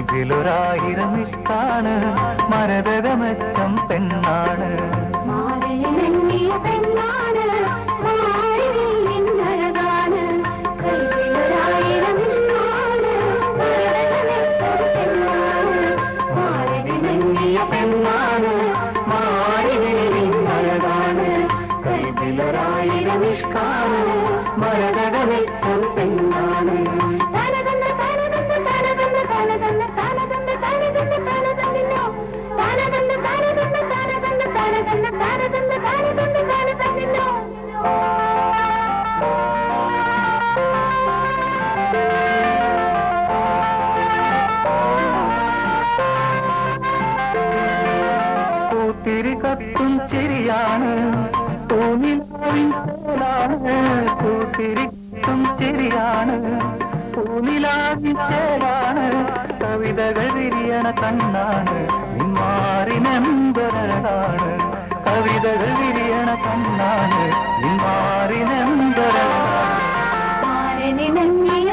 കൽവിലൊരായിരം ഇഷ്ടാണ് മരതമെച്ചം പെണ്ണാണ് മാറിലിണങ്ങിയ നിഷ്കാരം മരതകമെച്ചം കത്തും ചിരിയാണ്. പൂനിലാവിൻ ചേലാണ് പൂത്തിരി കത്തും ചിരിയാണ്. പൂനിലാവിൻ ചേലാണ്. കവിതകൾ വിരിയണ കണ്ണാണ്. നിന്മാറിനെന്തരകാണ് കവിതകൾ വിരിയണ കണ്ണാണ്. നിന്മാറിനെന്തരകാണ് മാരനിണങ്ങിയ